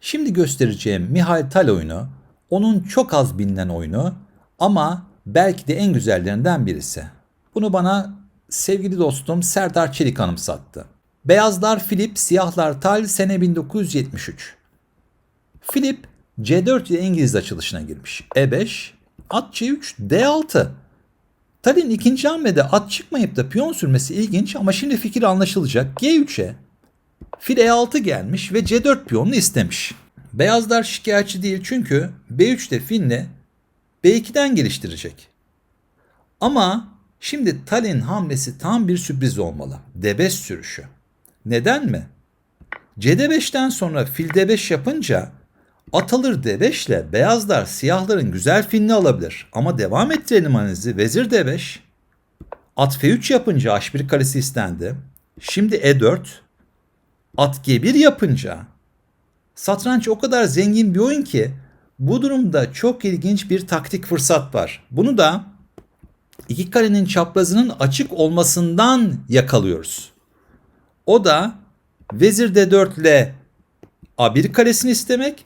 Şimdi göstereceğim Mihail Tal oyunu, onun çok az bilinen oyunu ama belki de en güzellerinden birisi. Bunu bana sevgili dostum Serdar Çelik anımsattı. Beyazlar Filip, siyahlar Tal sene 1973. Filip C4 ile İngiliz açılışına girmiş. E5, at C3, D6. Tal'in ikinci hamlede at çıkmayıp da piyon sürmesi ilginç ama şimdi fikir anlaşılacak. G3'e fil E6 gelmiş ve C4 piyonunu istemiş. Beyazlar şikayetçi değil çünkü B3'te filini B2'den geliştirecek. Ama şimdi Tal'in hamlesi tam bir sürpriz olmalı. D5 sürüşü. Neden mi? CD5'ten sonra fil D5 yapınca at alır D5 ile beyazlar siyahların güzel filini alabilir. Ama devam ettirelim analizi. Vezir D5. At F3 yapınca H1 karesi istendi. Şimdi E4. At G1 yapınca satranç o kadar zengin bir oyun ki bu durumda çok ilginç bir taktik fırsat var. Bunu da iki karenin çaprazının açık olmasından yakalıyoruz. O da vezir D4 ile A1 karesini istemek.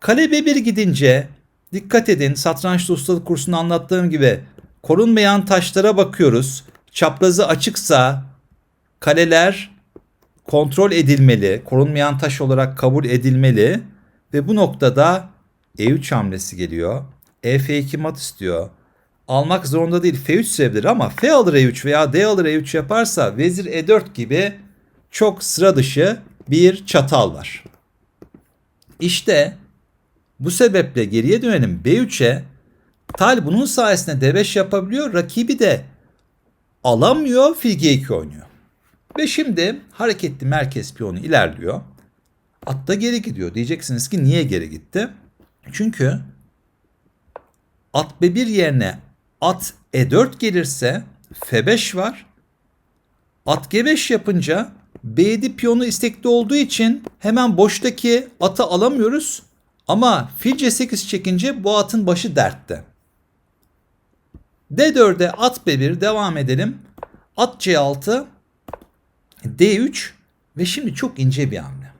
Kale B1 gidince dikkat edin satrançta ustalık kursunda anlattığım gibi korunmayan taşlara bakıyoruz. Çaprazı açıksa kaleler kontrol edilmeli, korunmayan taş olarak kabul edilmeli ve bu noktada E3 hamlesi geliyor. E F2 mat istiyor. Almak zorunda değil F3 sevebilir ama F alır E3 veya D alır E3 yaparsa vezir E4 gibi çok sıra dışı bir çatal var. İşte bu sebeple geriye dönelim B3'e. Tal bunun sayesinde D5 yapabiliyor. Rakibi de alamıyor. Fil G2 oynuyor. Ve şimdi hareketli merkez piyonu ilerliyor. At da geri gidiyor. Diyeceksiniz ki niye geri gitti? Çünkü at B1 yerine at E4 gelirse F5 var. At G5 yapınca B7 piyonu istekli olduğu için hemen boştaki atı alamıyoruz. Ama fil C8 çekince bu atın başı dertte. D4'e at B1 devam edelim. At C6 D3 ve şimdi çok ince bir hamle.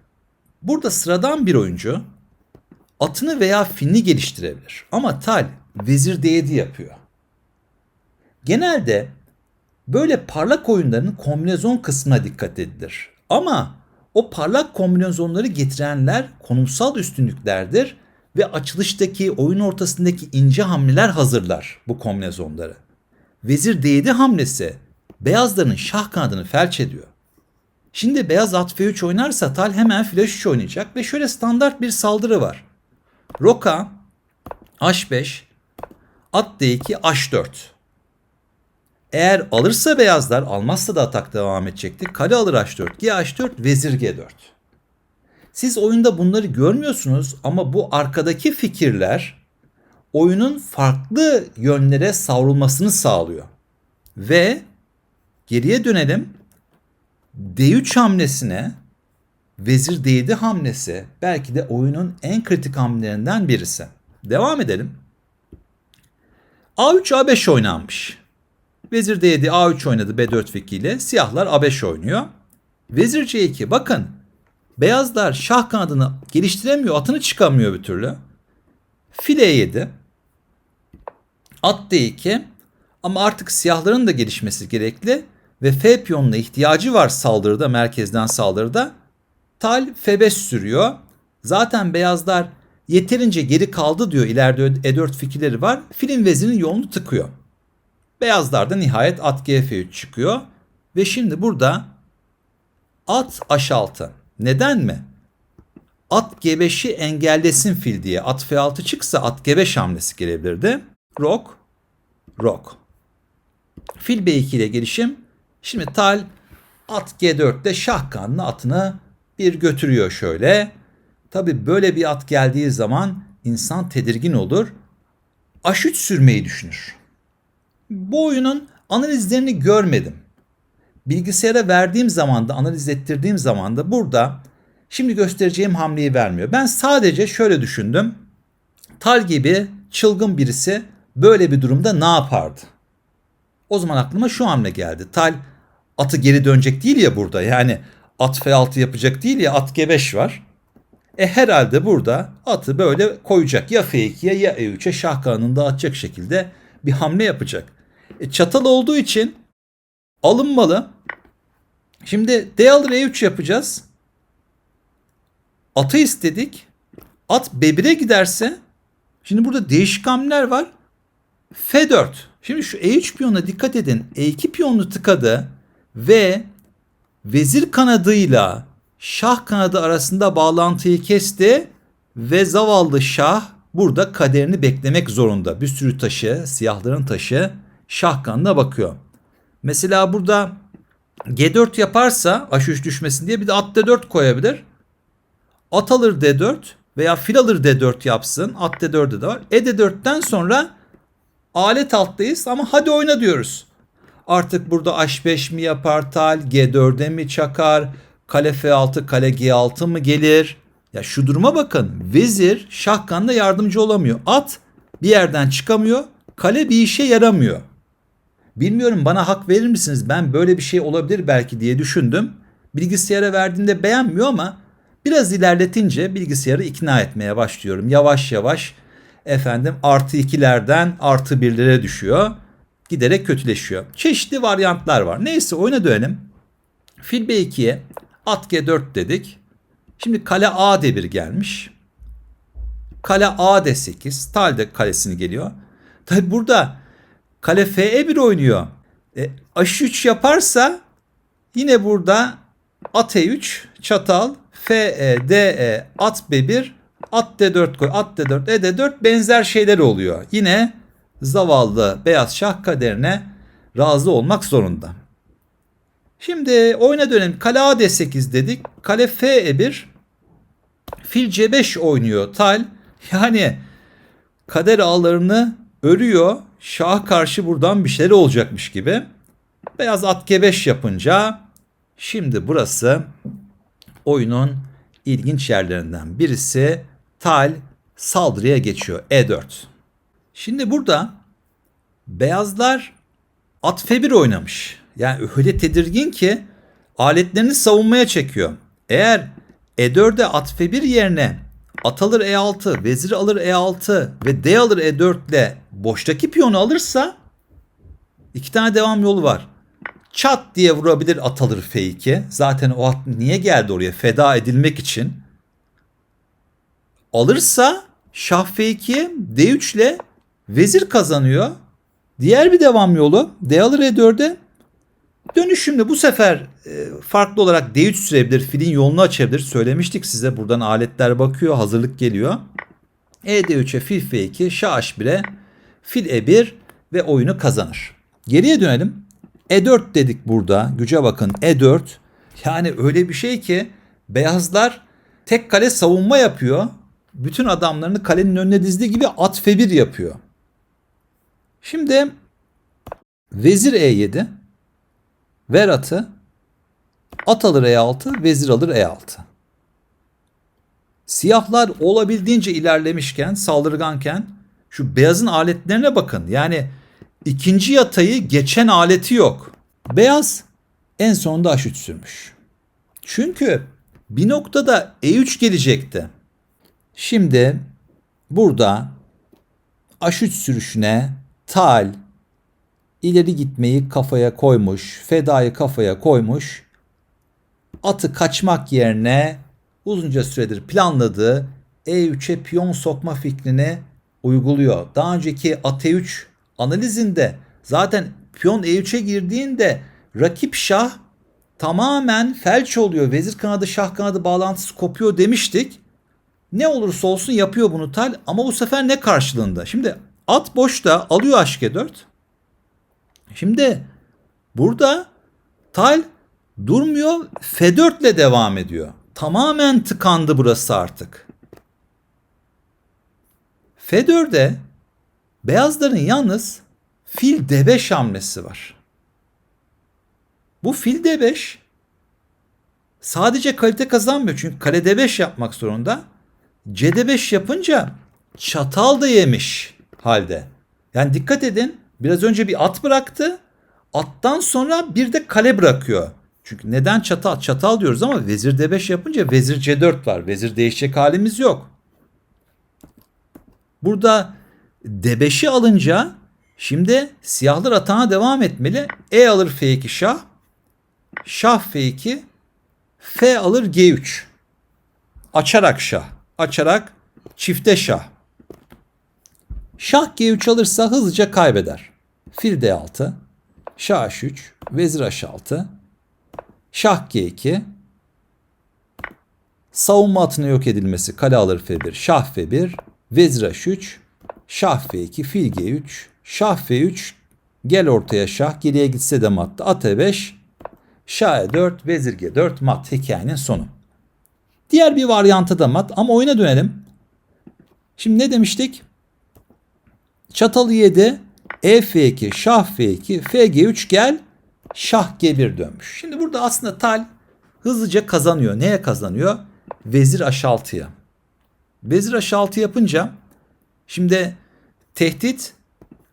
Burada sıradan bir oyuncu atını veya filini geliştirebilir. Ama Tal vezir D7 yapıyor. Genelde böyle parlak oyunların kombinezon kısmına dikkat edilir. Ama o parlak kombinasyonları getirenler konumsal üstünlüklerdir ve açılıştaki oyun ortasındaki ince hamleler hazırlar bu kombinasyonları. Vezir D7 hamlesi beyazların şah kanadını felç ediyor. Şimdi beyaz at F3 oynarsa Tal hemen flash 3 oynayacak ve şöyle standart bir saldırı var. Roka H5 at D2 H4 eğer alırsa beyazlar almazsa da atak devam edecekti. Kale alır H4, G H4, vezir G4. Siz oyunda bunları görmüyorsunuz ama bu arkadaki fikirler oyunun farklı yönlere savrulmasını sağlıyor. Ve geriye dönelim. D3 hamlesine vezir D7 hamlesi belki de oyunun en kritik hamlelerinden birisi. Devam edelim. A3 A5 oynanmış. Vezir D7 A3 oynadı B4 fikiyle. Siyahlar A5 oynuyor. Vezir C2 bakın. Beyazlar şah kanadını geliştiremiyor. Atını çıkamıyor bir türlü. File 7. At D2. Ama artık siyahların da gelişmesi gerekli. Ve F piyonuna ihtiyacı var saldırıda, merkezden saldırıda. Tal F5 sürüyor. Zaten beyazlar yeterince geri kaldı diyor. İleride E4 fikirleri var. Filin vezinin yolunu tıkıyor. Beyazlarda nihayet at G3 çıkıyor. Ve şimdi burada at H6. Neden mi? At G5'i engellesin fil diye. At F6 çıksa at G5 hamlesi gelebilirdi. Rok, rok. Fil B2 ile gelişim. Şimdi Tal at G4'te şah kanlı atını bir götürüyor şöyle. Tabi böyle bir at geldiği zaman insan tedirgin olur. H3 sürmeyi düşünür bu oyunun analizlerini görmedim. Bilgisayara verdiğim zaman da analiz ettirdiğim zaman da burada şimdi göstereceğim hamleyi vermiyor. Ben sadece şöyle düşündüm. Tal gibi çılgın birisi böyle bir durumda ne yapardı? O zaman aklıma şu hamle geldi. Tal atı geri dönecek değil ya burada. Yani at F6 yapacak değil ya at G5 var. E herhalde burada atı böyle koyacak. Ya F2'ye ya E3'e şah kanını dağıtacak şekilde bir hamle yapacak. E çatal olduğu için alınmalı. Şimdi D alır E3 yapacağız. Atı istedik. At B1'e giderse şimdi burada değişik hamleler var. F4. Şimdi şu E3 piyonuna dikkat edin. E2 piyonunu tıkadı ve vezir kanadıyla şah kanadı arasında bağlantıyı kesti ve zavallı şah burada kaderini beklemek zorunda. Bir sürü taşı, siyahların taşı şah kanadına bakıyor. Mesela burada G4 yaparsa H3 düşmesin diye bir de at D4 koyabilir. At alır D4 veya fil alır D4 yapsın. At D4'de de var. E D4'ten sonra alet alttayız ama hadi oyna diyoruz. Artık burada H5 mi yapar tal, G4'e mi çakar, kale F6, kale G6 mı gelir? Ya şu duruma bakın. Vezir şahkanda yardımcı olamıyor. At bir yerden çıkamıyor. Kale bir işe yaramıyor. Bilmiyorum bana hak verir misiniz? Ben böyle bir şey olabilir belki diye düşündüm. Bilgisayara verdiğimde beğenmiyor ama biraz ilerletince bilgisayarı ikna etmeye başlıyorum. Yavaş yavaş efendim artı ikilerden artı birlere düşüyor. Giderek kötüleşiyor. Çeşitli varyantlar var. Neyse oyuna dönelim. Fil B2'ye at G4 dedik. Şimdi kale A D1 gelmiş. Kale A D8. Tal de kalesini geliyor. Tabi burada kale F1 oynuyor. E, H3 yaparsa yine burada at E3 çatal F E D E at B1 at D4 koy at D4 E D4 benzer şeyler oluyor. Yine zavallı beyaz şah kaderine razı olmak zorunda. Şimdi oyuna dönelim. Kale A D8 dedik. Kale F E1 fil C5 oynuyor Tal. Yani kader ağlarını örüyor. Şah karşı buradan bir şeyler olacakmış gibi. Beyaz at G5 yapınca şimdi burası oyunun ilginç yerlerinden birisi Tal saldırıya geçiyor E4. Şimdi burada beyazlar at F1 oynamış. Yani öyle tedirgin ki aletlerini savunmaya çekiyor. Eğer E4'e at F1 yerine at alır E6, vezir alır E6 ve D alır E4 ile boştaki piyonu alırsa iki tane devam yolu var. Çat diye vurabilir at alır F2. Zaten o at niye geldi oraya? Feda edilmek için. Alırsa şah F2'ye D3 ile vezir kazanıyor. Diğer bir devam yolu D alır E4'e Dönüşümde bu sefer e, farklı olarak D3 sürebilir, filin yolunu açabilir. Söylemiştik size buradan aletler bakıyor, hazırlık geliyor. E D3'e fil F2, şah H1'e fil E1 ve oyunu kazanır. Geriye dönelim. E4 dedik burada. Güce bakın E4. Yani öyle bir şey ki beyazlar tek kale savunma yapıyor. Bütün adamlarını kalenin önüne dizdiği gibi at F1 yapıyor. Şimdi vezir E7 Ver atı. At alır E6, vezir alır E6. Siyahlar olabildiğince ilerlemişken, saldırganken şu beyazın aletlerine bakın. Yani ikinci yatayı geçen aleti yok. Beyaz en sonunda H3 sürmüş. Çünkü bir noktada E3 gelecekti. Şimdi burada H3 sürüşüne tal, ileri gitmeyi kafaya koymuş, fedayı kafaya koymuş. Atı kaçmak yerine uzunca süredir planladığı E3'e piyon sokma fikrini uyguluyor. Daha önceki at E3 analizinde zaten piyon E3'e girdiğinde rakip şah tamamen felç oluyor. Vezir kanadı şah kanadı bağlantısı kopuyor demiştik. Ne olursa olsun yapıyor bunu Tal ama bu sefer ne karşılığında? Şimdi at boşta alıyor HG4. Şimdi burada Tal durmuyor F4 ile devam ediyor. Tamamen tıkandı burası artık. F4'de beyazların yalnız fil D5 hamlesi var. Bu fil D5 sadece kalite kazanmıyor çünkü kale D5 yapmak zorunda. CD5 yapınca çatal da yemiş halde. Yani dikkat edin Biraz önce bir at bıraktı. Attan sonra bir de kale bırakıyor. Çünkü neden çatal? Çatal diyoruz ama vezir D5 yapınca vezir C4 var. Vezir değişecek halimiz yok. Burada D5'i alınca şimdi siyahlar atağına devam etmeli. E alır F2 şah. Şah F2. F alır G3. Açarak şah. Açarak çifte şah. Şah G3 alırsa hızlıca kaybeder. Fil D6. Şah H3. Vezir H6. Şah G2. Savunma atının yok edilmesi. Kale alır F1. Şah F1. Vezir H3. Şah F2. Fil G3. Şah F3. Gel ortaya şah. Geriye gitse de mattı. At E5. Şah E4. Vezir G4. Mat. Hikayenin sonu. Diğer bir varyantı da mat. Ama oyuna dönelim. Şimdi ne demiştik? Çatalı 7. E F2. Şah F2. FG3 gel. Şah G1 dönmüş. Şimdi burada aslında Tal hızlıca kazanıyor. Neye kazanıyor? Vezir H6'ya. Vezir H6 yapınca şimdi tehdit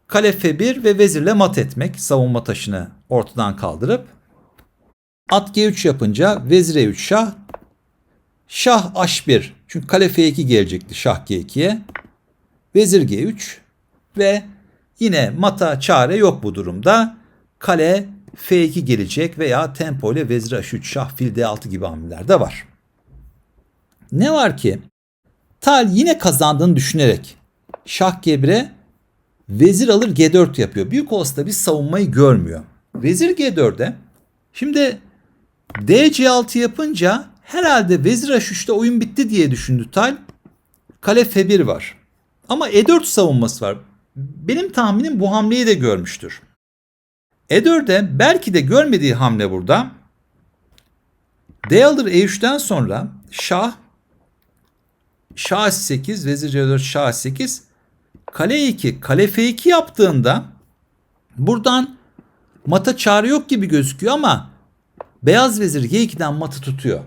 kale F1 ve vezirle mat etmek. Savunma taşını ortadan kaldırıp at G3 yapınca vezir E3 şah şah H1 çünkü kale F2 gelecekti şah G2'ye vezir G3 ve yine mata çare yok bu durumda. Kale F2 gelecek veya tempo ile vezir H3 şah fil D6 gibi hamleler de var. Ne var ki Tal yine kazandığını düşünerek şah G1'e vezir alır G4 yapıyor. Büyük olasılıkla bir savunmayı görmüyor. Vezir G4'e şimdi D C6 yapınca herhalde vezir H3'te oyun bitti diye düşündü Tal. Kale F1 var. Ama E4 savunması var. Benim tahminim bu hamleyi de görmüştür. E4'e belki de görmediği hamle burada. D alır E3'ten sonra şah şah 8 vezir C4 şah 8 kale 2 kale F2 yaptığında buradan mata çare yok gibi gözüküyor ama beyaz vezir G2'den matı tutuyor.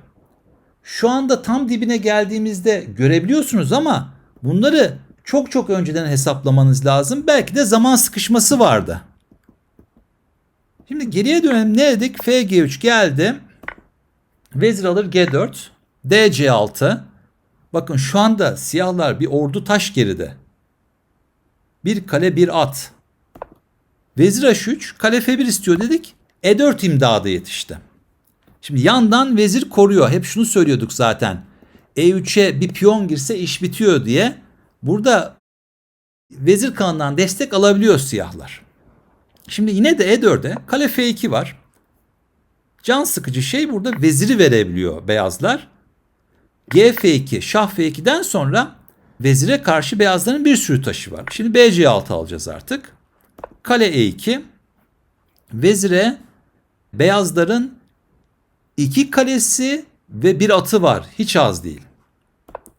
Şu anda tam dibine geldiğimizde görebiliyorsunuz ama bunları çok çok önceden hesaplamanız lazım. Belki de zaman sıkışması vardı. Şimdi geriye dönelim. Ne dedik? FG3 geldi. Vezir alır G4. DC6. Bakın şu anda siyahlar bir ordu taş geride. Bir kale bir at. Vezir H3 kale F1 istiyor dedik. E4 imdadı yetişti. Şimdi yandan vezir koruyor. Hep şunu söylüyorduk zaten. E3'e bir piyon girse iş bitiyor diye. Burada vezir kanından destek alabiliyor siyahlar. Şimdi yine de E4'e kale F2 var. Can sıkıcı şey burada veziri verebiliyor beyazlar. G F2, şah F2'den sonra vezire karşı beyazların bir sürü taşı var. Şimdi BC6 alacağız artık. Kale E2. Vezire beyazların iki kalesi ve bir atı var. Hiç az değil.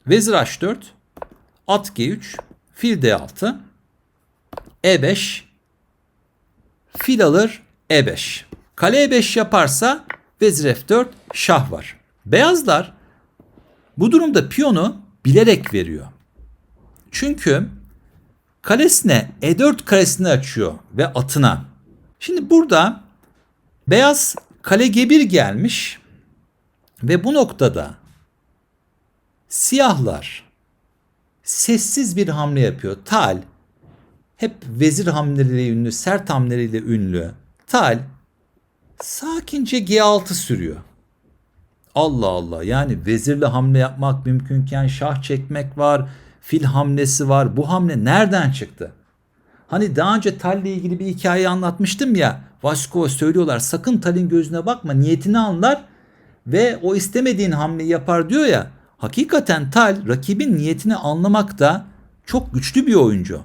Vezir H4. At G3. Fil D6. E5. Fil alır E5. Kale E5 yaparsa vezir F4 şah var. Beyazlar bu durumda piyonu bilerek veriyor. Çünkü kalesine E4 karesini açıyor ve atına. Şimdi burada beyaz kale G1 gelmiş ve bu noktada siyahlar sessiz bir hamle yapıyor. Tal hep vezir hamleleriyle ünlü, sert hamleleriyle ünlü. Tal sakince G6 sürüyor. Allah Allah yani vezirle hamle yapmak mümkünken şah çekmek var, fil hamlesi var. Bu hamle nereden çıktı? Hani daha önce Tal'le ilgili bir hikaye anlatmıştım ya. Vaskova söylüyorlar sakın Tal'in gözüne bakma niyetini anlar ve o istemediğin hamleyi yapar diyor ya. Hakikaten Tal rakibin niyetini anlamakta çok güçlü bir oyuncu.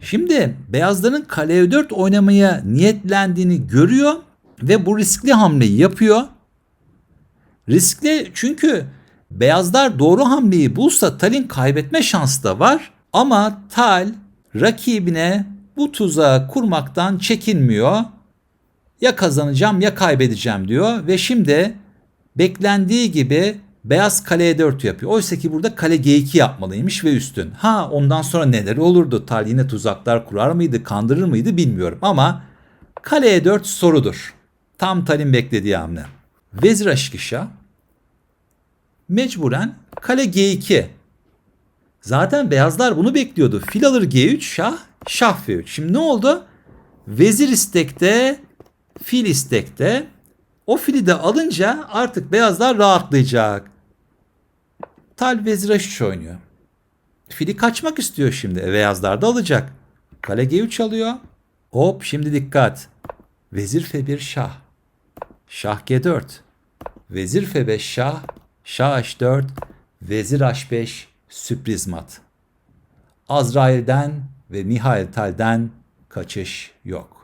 Şimdi beyazların kale E4 oynamaya niyetlendiğini görüyor ve bu riskli hamleyi yapıyor. Riskli çünkü beyazlar doğru hamleyi bulsa Tal'in kaybetme şansı da var. Ama Tal rakibine bu tuzağı kurmaktan çekinmiyor. Ya kazanacağım ya kaybedeceğim diyor ve şimdi beklendiği gibi beyaz kale 4 yapıyor. Oysa ki burada kale G2 yapmalıymış ve üstün. Ha ondan sonra neler olurdu? Tal yine tuzaklar kurar mıydı, kandırır mıydı bilmiyorum ama kale 4 sorudur. Tam Tal'in beklediği hamle. Vezir H2 Şah. Mecburen kale G2. Zaten beyazlar bunu bekliyordu. Fil alır G3 şah, şah F3. Şimdi ne oldu? Vezir istekte, fil istekte. O fili de alınca artık beyazlar rahatlayacak. Tal vezir H3 oynuyor. Fili kaçmak istiyor şimdi. E, beyazlar da alacak. Kale G3 alıyor. Hop şimdi dikkat. Vezir F1 şah. Şah G4. Vezir F5 şah. Şah H4. Vezir H5 sürpriz mat. Azrail'den ve Mihail Tal'den kaçış yok.